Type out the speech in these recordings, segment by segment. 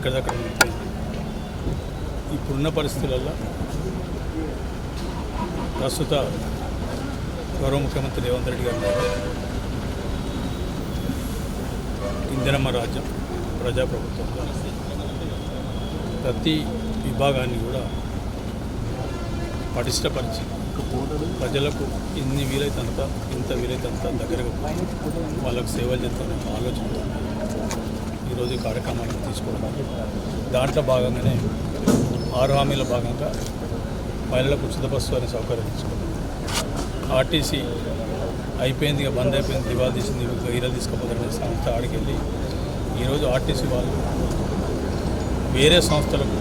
ఎక్కడిదక్కడ ఉండిపోయింది? ఇప్పుడున్న పరిస్థితులలో ప్రస్తుత గౌరవ ముఖ్యమంత్రి రేవంత్ రెడ్డి గారు ఇందిరమ్మ రాజ్యం ప్రజాప్రభుత్వంలో ప్రతి విభాగాన్ని కూడా పటిష్టపరిచి ప్రజలకు ఎన్ని వీలైతే అంత ఎంత వీలైతే అంత దగ్గరగా వాళ్ళకు సేవలు చేస్తారనే ఆలోచన రోజు కార్యక్రమాన్ని తీసుకోవడానికి దాంట్లో భాగంగానే ఆరు హామీల భాగంగా మహిళలకు ఉచిత బస్సు అనే సౌకర్యం తీసుకోవడం ఆర్టీసీ అయిపోయింది ఇక బంద్ అయిపోయింది దివాళ తీసింది గైరలు తీసుకుపోతారనే సంస్థ ఆడికి వెళ్ళి ఈరోజు ఆర్టీసీ వాళ్ళు వేరే సంస్థలకు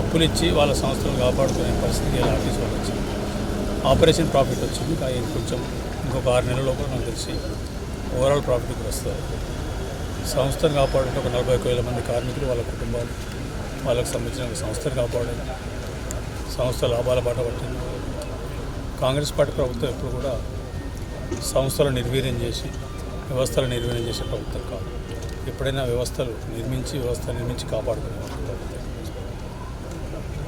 అప్పులు ఇచ్చి వాళ్ళ సంస్థలను కాపాడుకునే పరిస్థితి ఆర్టీసీ వాళ్ళు వచ్చింది ఆపరేషన్ ప్రాఫిట్ వచ్చింది కానీ కొంచెం ఇంకొక ఆరు నెలల లోపల నాకు తెలిసి ఓవరాల్ ప్రాఫిట్ వస్తుంది. సంస్థను కాపాడటం ఒక నలభై ఒక్క వేల మంది కార్మికులు వాళ్ళ కుటుంబాలు వాళ్ళకు సంబంధించిన సంస్థను కాపాడడం సంస్థ లాభాల బాట పట్టింది. కాంగ్రెస్ పార్టీ ప్రభుత్వం ఎప్పుడు కూడా సంస్థలు నిర్వీర్యం చేసి వ్యవస్థలు నిర్వీర్యం చేసే ప్రభుత్వం కాదు. ఎప్పుడైనా వ్యవస్థలు నిర్మించి వ్యవస్థ నిర్మించి కాపాడుకునే ప్రభుత్వం.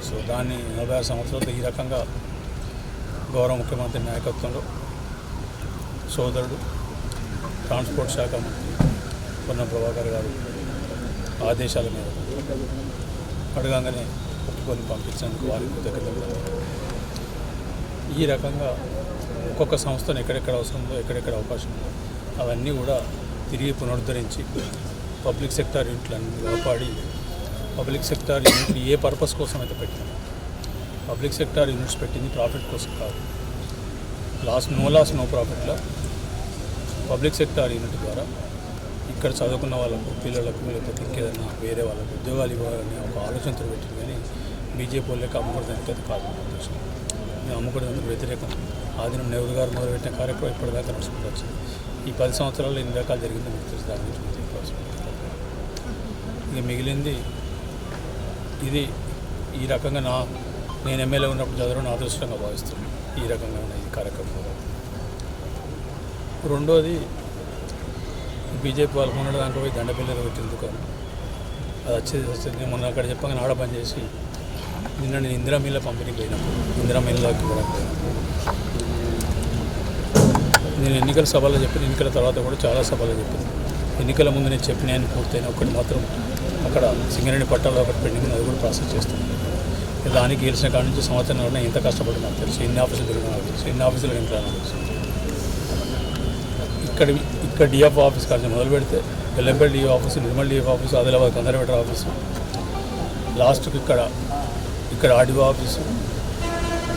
సో దాన్ని నలభై ఆరు సంవత్సరాలతో ఈ రకంగా గౌరవ ముఖ్యమంత్రి నాయకత్వంలో సోదరుడు ట్రాన్స్పోర్ట్ శాఖ మంత్రి పొన్న ప్రభాకర్ గారు ఆదేశాల మీద అడగంగానే ఒప్పుకొని పంపించినందుకు వారి కృతజ్ఞతలు. ఈ రకంగా ఒక్కొక్క సంస్థను ఎక్కడెక్కడ అవసరం ఉందో ఎక్కడెక్కడ అవకాశం ఉందో అవన్నీ కూడా తిరిగి పునరుద్ధరించి పబ్లిక్ సెక్టార్ యూనిట్లన్నీ కాపాడి పబ్లిక్ సెక్టార్ యూనిట్లు ఏ పర్పస్ కోసం అయితే పెట్టింది పబ్లిక్ సెక్టార్ యూనిట్స్ పెట్టింది ప్రాఫిట్ కోసం కాదు. లాస్ నో లాస్ నో ప్రాఫిట్లో పబ్లిక్ సెక్టార్ యూనిట్ ద్వారా ఇక్కడ చదువుకున్న వాళ్ళకు పిల్లలకు లేకపోతే ఇంకేదైనా వేరే వాళ్ళకు ఉద్యోగాలు ఇవ్వాలని ఒక ఆలోచనతో పెట్టింది కానీ బీజేపీ వాళ్ళకి అమ్ముకోవడానికి అది కాదు నా ఉద్దేశం. మేము అమ్ముకోవడానికి వ్యతిరేకం. ఆదినం నెహ్రూ గారు మొదలుపెట్టిన కార్యక్రమం ఇప్పటిదాకా నడుచుకుంటూ వచ్చింది. ఈ పది సంవత్సరాల్లో ఎన్ని రకాలు జరిగిందో మీకు తెలుసు దాని గురించి మీకు ఇక మిగిలింది ఇది ఈ రకంగా నా నేను ఎమ్మెల్యే ఉన్నప్పుడు చదవడం అదృష్టంగా భావిస్తున్నాను. ఈ రకంగా ఉన్న ఈ కార్యక్రమం. రెండోది బీజేపీ వాళ్ళు ఉన్న దాంట్లో పోయి దండపిల్లలు పెట్టిన దుకాణం అది వచ్చేది వస్తుంది మొన్న అక్కడ చెప్పగానే ఆడ పని చేసి నిన్న నేను ఇందిరా మిల్ల పంపిణీకి పోయినప్పుడు ఇందిరా మిల్లకి నేను ఎన్నికల సభలో చెప్పిన ఎన్నికల తర్వాత కూడా చాలా సభలో చెప్పింది ఎన్నికల ముందు నేను చెప్పిన ఆయన పూర్తయిన ఒకటి మాత్రం అక్కడ సింగరేణి పట్టాలో ఒకటి పెండింగ్ అది కూడా ప్రాసెస్ చేస్తుంది దానికి గెలిచిన కాడ నుంచి సంవత్సరం ఉన్నా ఎంత కష్టపడి నాకు తెలుసు. ఎన్ని ఆఫీసులు తిరిగినా నాకు తెలుసు. ఎన్ని ఆఫీసులు ఎంత నాకు తెలుసు. ఇక్కడ ఇక్కడ డిఎఫ్ ఆఫీస్ కాదు మొదలు పెడితే ఎల్ఎంపల్ DF office Nirmal DF office Adilabad conservator office లాస్ట్కి ఇక్కడ ఇక్కడ RDO office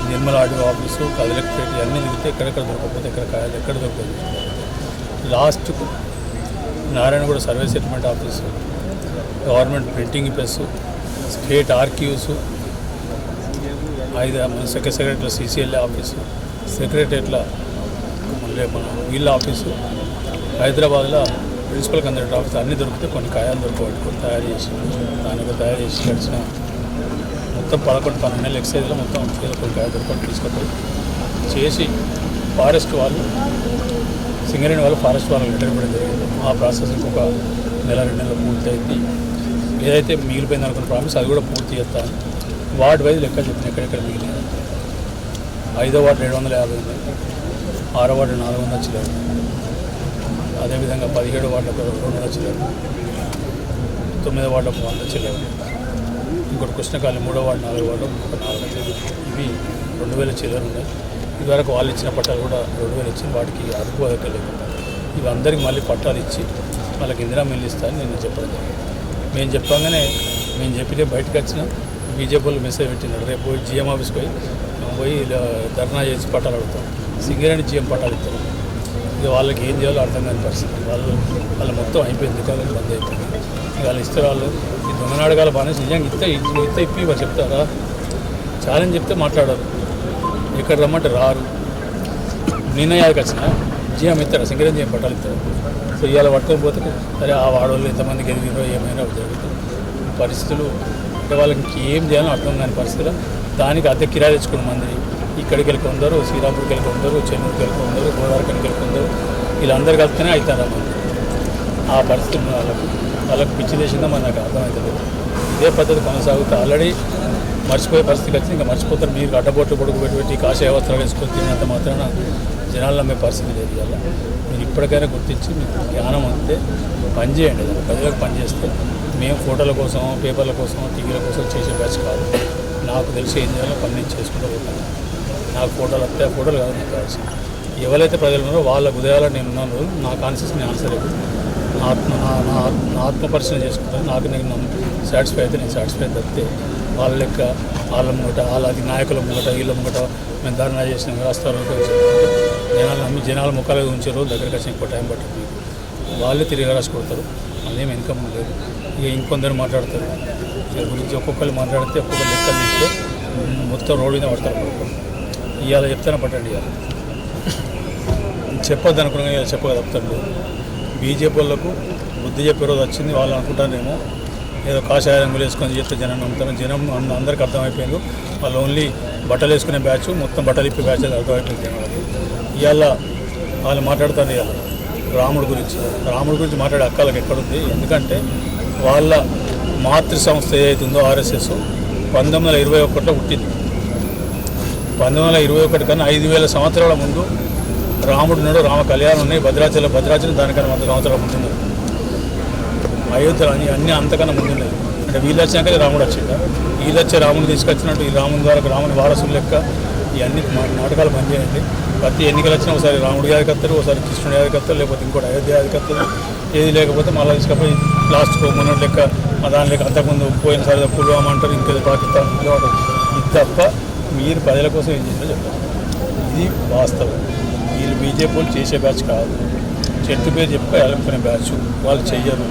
Nirmal RDO office collectorate ఇవన్నీ దిగితే ఎక్కడెక్కడ దొరకకపోతే ఎక్కడ కాయాలి ఎక్కడ దొరకదు. లాస్ట్కు Narayanaguda survey settlement office government printing press state archives ఐదు మన సెక్రటరీ సెక్రటరీల సీసీఎల్ఏ ఆఫీసు సెక్రటరియట్ల మళ్ళీ మన వీళ్ళ ఆఫీసు హైదరాబాద్లో ప్రిన్సిపల్ కండక్టర్ ఆఫీస్ అన్నీ దొరికితే కొన్ని కాయాలు దొరకబట్టుకొని తయారు చేసి దానికి తయారు చేసి గడిచిన మొత్తం పదకొండు పన్నెండు నెలల ఎక్సైజ్లో మొత్తం కొన్ని కాయలు దొరకని తీసుకొని చేసి ఫారెస్ట్ వాళ్ళు సింగరేణి వాళ్ళు ఫారెస్ట్ వాళ్ళకి రిటర్న్ ఇవ్వడం జరిగింది. ఆ ప్రాసెస్ ఇంకొక నెల రెండు నెలలు పూర్తి ఏదైతే మిగిలిపోయింది అనుకున్న ప్రామిస్ అది కూడా పూర్తి చేస్తాను. వార్డ్ వైజ్ లెక్క చెప్పిన ఎక్కడెక్కడ మిగిలింది ఐదో వార్డు ఏడు వందల యాభై ఉంది. ఆరో వార్డు నాలుగు వందల చిల్లర అదేవిధంగా పదిహేడు వార్డులకు రెండు వందల తొమ్మిది వార్డులకు వంద చిల్లర. ఇంకోటి కృష్ణకాళి మూడో వార్డు నాలుగు వార్డు ఒక నాలుగు వందలు. ఇవి రెండు వేల చిల్లర ఉన్నాయి. ఇదివరకు వాళ్ళు ఇచ్చిన పట్టాలు కూడా రెండు వేలు ఇచ్చి వాటికి అదుపు లేకుండా ఇవి అందరికి మళ్ళీ పట్టాలు ఇచ్చి వాళ్ళకి ఇందిరా మిల్లు ఇస్తారని నేను చెప్పడం జరిగింది. మేము చెప్పగానే మేము చెప్పితే బయటకు వచ్చిన. బీజేపీ వాళ్ళు మెసేజ్ పెట్టినారు. రేపు పోయి జిఎం ఆఫీస్కి పోయి పోయి ఇలా ధర్నా చేసి పట్టాలు అడుగుతాం. సింగరేణి జిఎం పట్టాలు ఇస్తాం ఇక వాళ్ళకి ఏం చేయాలో అర్థం కాని పరిస్థితి. వాళ్ళు వాళ్ళు మొత్తం అయిపోయింది దుకాణాలు బంద్ అయిపోయింది. వాళ్ళు ఇస్తే వాళ్ళు ఈ దొంగనాడగాల బాగానే నిజంగా ఇస్తే ఇస్తే ఇప్పి వాళ్ళు చెప్తారా? ఛాలెంజ్ చెప్తే మాట్లాడరు. ఎక్కడ రమ్మంటే రారు. నిర్ణయాలకు వచ్చిన జీఎం ఇస్తారు సింగరేణి జీఎం పట్టాలు ఇస్తారు సో ఇవాళ పట్టుకొని పోతే సరే ఆ వాడవాళ్ళు ఎంతమంది ఎదిగిరో ఏమైనా జరుగుతుంది పరిస్థితులు అంటే వాళ్ళకి ఏం చేయాలో అర్థం కాని పరిస్థితులు దానికి అద్దె కిరాయి తెచ్చుకున్న మంది ఇక్కడికి వెళ్ళిపోందరు శ్రీరాంపూర్కి వెళ్ళిపోందరు చెన్నూరుకి వెళ్ళిపోందరు గోదావరికి వెళ్ళి వీళ్ళందరూ కలిస్తేనే అవుతారు ఆ ఆ పరిస్థితి ఉన్న వాళ్ళకు వాళ్ళకి పిచ్చి చేసిందో మనకు నాకు అర్థమవుతుంది ఇదే పద్ధతి కొనసాగుతూ ఆల్రెడీ మర్చిపోయే పరిస్థితికి వచ్చింది. ఇంకా మర్చిపోతారు. మీరు అడ్డబొట్టు పొడుగు పెట్టి పెట్టి కాషాయ వస్త్రాలు వేసుకొని తినేంత మాత్రాన జనాలు నమ్మే పరిస్థితి లేదు ఇవాళ. మీరు ఇప్పటికైనా గుర్తించి మీకు జ్ఞానం అంతే. పని చేయండి. ప్రజలకు పనిచేస్తే మేము ఫోటోల కోసం పేపర్ల కోసం టీవీల కోసం చేసే బ్యాచ్ కాదు. నాకు తెలిసి ఏం చేయాలో పని నేను చేసుకుంటూ పోతాను. నాకు ఫోటోలు వస్తే ఆ ఫోటోలు కాదు నాకు కావాల్సింది ఎవరైతే ప్రజలు ఉన్నారో వాళ్ళ ఉదయాలని నేను ఉన్నాను నా కాన్షియస్ నేను ఆన్సర్ నా ఆత్మ నా నా ఆత్మ- పరిశీలన చేసుకుంటాను. నాకు నేను సాటిస్ఫై అయితే నేను సాటిస్ఫై తప్పితే వాళ్ళ లెక్క వాళ్ళ ముంగట వాళ్ళ అది నాయకుల ముంగట వీళ్ళ ముంగట మేము ధర్నా చేసిన రాస్తారు జనాలు నమ్మి జనాల ముఖాలు ఉంచే రోజు దగ్గరికి వచ్చి ఇంకో టైం పట్టింది వాళ్ళే తిరిగి రాసి కొడతారు. అదేం ఇన్కమ్ లేదు. ఇక ఇంకొందరు మాట్లాడతారు. గురించి ఒక్కొక్కరు మాట్లాడితే ఒక్కొక్కరు లెక్కలు తీస్తే మొత్తం రోడ్డు మీద పడతారు. ఇవాళ చెప్తానే పట్టండి ఇవాళ. చెప్పొద్దు అనుకున్నా ఇవాళ చెప్పక తప్పుతారు బీజేపీ వాళ్ళకు బుద్ధి చెప్పే రోజు వచ్చింది వాళ్ళు అనుకుంటారేమో. ఏదో కాషాయ రంగులు వేసుకొని చెప్తే జనం నమ్ముతారు. జనం అంద- అందరికీ అర్థమైపోయింది. వాళ్ళు ఓన్లీ బట్టలు వేసుకునే బ్యాచ్ మొత్తం బట్టలు ఇప్పే బ్యాచ్ అది అర్థమైపోయింది జనాలకు ఇవాళ వాళ్ళు మాట్లాడుతారు ఇవాళ రాముడి గురించి. రాముడి గురించి మాట్లాడే అక్కలకి ఎక్కడుంది? ఎందుకంటే వాళ్ళ మాతృ సంస్థ ఏదైతే ఉందో ఆర్ఎస్ఎస్ పంతొమ్మిది వందల ఇరవై ఒకటిలో పుట్టింది. పంతొమ్మిది వందల ఇరవై ఒకటి కన్నా ఐదు వేల సంవత్సరాల ముందు రాముడు ఉన్నాడు రామ కళ్యాణం ఉన్నాయి. భద్రాచలం భద్రాచలం దానికన్నా వంద సంవత్సరాల ముందు అయోధ్యలో అన్ని అంతకన్నా ముందు అంటే వీళ్ళు వచ్చాక రాముడు వచ్చిండ? వీళ్ళు వచ్చే రాముడు తీసుకొచ్చినట్టు ఈ రాముని ద్వారా రాముని వారసులు లెక్క ఇవన్నీ మా- నాటకాలు పనిచేయండి ప్రతి ఎన్నికలు వచ్చినా ఒకసారి రాముడి గారికి వస్తారు ఒకసారి కృష్ణుడి గారికి వస్తారు లేకపోతే ఇంకోటి అయోధ్య గారికి వస్తారు ఏది లేకపోతే మళ్ళీ తీసుకపోయి లాస్ట్ మొన్నటి లెక్క మా దాని లెక్క అంతకుముందు పోయినసారి పుల్వామా అంటారు ఇంకేదో పాకిస్తాన్ ఇది తప్ప మీరు ప్రజల కోసం ఏం చేసినా చెప్పారు ఇది వాస్తవం. వీళ్ళు బీజేపీ చేసే బ్యాచ్ కాదు. చెట్టు పేరు చెప్పి ఎలుపుకునే బ్యాచ్. వాళ్ళు చెయ్యరు.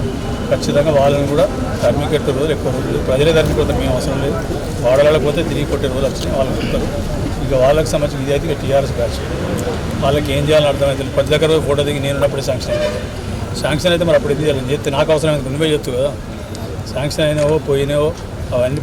ఖచ్చితంగా వాళ్ళని కూడా ధర్మికెట్టే రోజులు ఎక్కువ రోజులు ప్రజలే తరిమి మేము అవసరం లేదు. వాడలకు పోతే తిరిగి కొట్టే రోజులు వచ్చినాయి. వాళ్ళు కొడతారు. ఇక వాళ్ళకి సంబంధించిన ఇది అయితే టీఆర్ఎస్ బ్యాచ్. వాళ్ళకి ఏం చేయాలని అర్థమైతే ప్రతి దగ్గర ఫోటో దిగి నేను ఉన్నప్పుడే శాంక్షన్ అయింది శాంక్షన్ అయితే మరి అప్పుడు ఎందుకు చేయాలి? చెప్తే నాకు అవసరం నువ్వే చెప్తు కదా. శాంక్షన్ అయినావో పోయినావో అవన్నీ